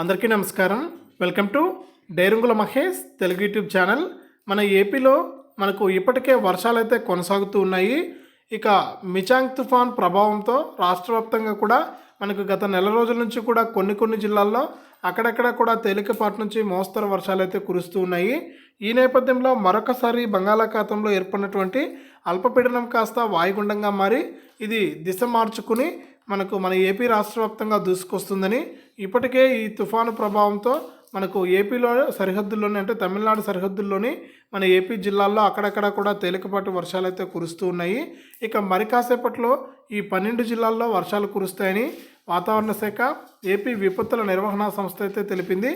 అందరికీ నమస్కారం. Welcome to Dairungula Mahesh Telugu YouTube channel. మన ఏపీలో మనకు ఇప్పటికే వర్షాలు అయితే కొనసాగుతూ ఉన్నాయి. ఇక మిచాంగ్ తుఫాన్ ప్రభావంతో రాష్ట్ర వ్యాప్తంగా కూడా మనకు గత నెల రోజుల నుంచి కూడా కొన్ని కొన్ని జిల్లాల్లో అక్కడక్కడ కూడా తేలికపాటి నుంచి మోస్తరు వర్షాలు అయితే కురుస్తూ ఉన్నాయి. ఈ నేపథ్యంలో మరొకసారి బంగాళాఖాతంలో ఏర్పడినటువంటి అల్పపీడనం కాస్త వాయుగుండంగా మారి ఇది దిశ మార్చుకుని మనకు మన ఏపీ రాష్ట్ర వ్యాప్తంగా దూసుకొస్తుందని ఇప్పటికే ఈ తుఫాను ప్రభావంతో మనకు ఏపీలో సరిహద్దుల్లోనే అంటే తమిళనాడు సరిహద్దుల్లోని మన ఏపీ జిల్లాల్లో అక్కడక్కడ కూడా తేలికపాటి వర్షాలు అయితే కురుస్తూ ఉన్నాయి. ఇక మరి కాసేపట్లో ఈ పన్నెండు జిల్లాల్లో వర్షాలు కురుస్తాయని వాతావరణ శాఖ ఏపీ విపత్తుల నిర్వహణ సంస్థ అయితే తెలిపింది.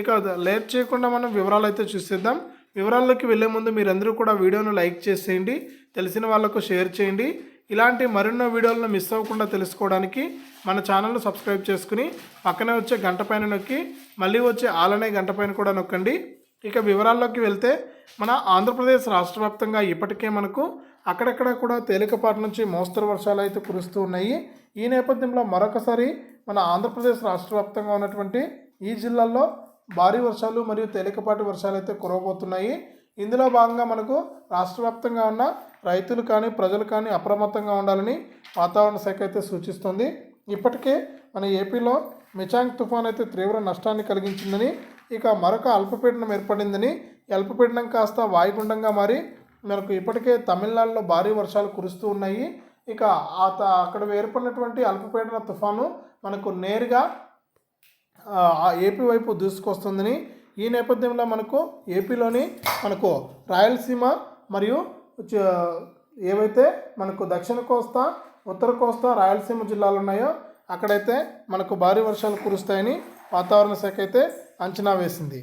ఇక లేట్ చేయకుండా మనం వివరాలు అయితే చూసేద్దాం. వివరాల్లోకి వెళ్ళే ముందు మీరందరూ కూడా వీడియోను లైక్ చేసేయండి. తెలిసిన వాళ్ళకు షేర్ చేయండి. ఇలాంటి మరెన్నో వీడియోలను మిస్ అవ్వకుండా తెలుసుకోవడానికి మన ఛానల్ను సబ్స్క్రైబ్ చేసుకుని పక్కనే వచ్చే గంట పైన నొక్కి మళ్ళీ వచ్చే ఆలనే గంట పైన కూడా నొక్కండి. ఇక వివరాల్లోకి వెళ్తే మన ఆంధ్రప్రదేశ్ రాష్ట్ర వ్యాప్తంగా ఇప్పటికే మనకు అక్కడక్కడ కూడా తేలికపాటి నుంచి మోస్తరు వర్షాలు అయితే కురుస్తూ ఉన్నాయి. ఈ నేపథ్యంలో మరొకసారి మన ఆంధ్రప్రదేశ్ రాష్ట్ర వ్యాప్తంగా ఉన్నటువంటి ఈ జిల్లాల్లో భారీ వర్షాలు మరియు తేలికపాటి వర్షాలు అయితే కురవబోతున్నాయి. ఇందులో భాగంగా మనకు రాష్ట్ర వ్యాప్తంగా ఉన్న రైతులు కానీ ప్రజలు కానీ అప్రమత్తంగా ఉండాలని వాతావరణ శాఖ అయితే సూచిస్తుంది. ఇప్పటికే మన ఏపీలో మిచాంగ్ తుఫాన్ అయితే తీవ్ర నష్టాన్ని కలిగించిందని ఇక మరొక అల్పపీడనం ఏర్పడిందని అల్పపీడనం కాస్త వాయుగుండంగా మారి మనకు ఇప్పటికే తమిళనాడులో భారీ వర్షాలు కురుస్తూ ఉన్నాయి. ఇక ఆ త- అక్కడ ఏర్పడినటువంటి అల్పపీడన తుఫాను మనకు నేరుగా ఏపీ వైపు దూసుకొస్తుందని ఈ నేపథ్యంలో మనకు ఏపీలోని మనకు రాయలసీమ మరియు ఏవైతే మనకు దక్షిణ కోస్తా ఉత్తర కోస్తా రాయలసీమ జిల్లాలు ఉన్నాయో అక్కడైతే మనకు భారీ వర్షాలు కురుస్తాయని వాతావరణ శాఖ అయితే అంచనా వేసింది.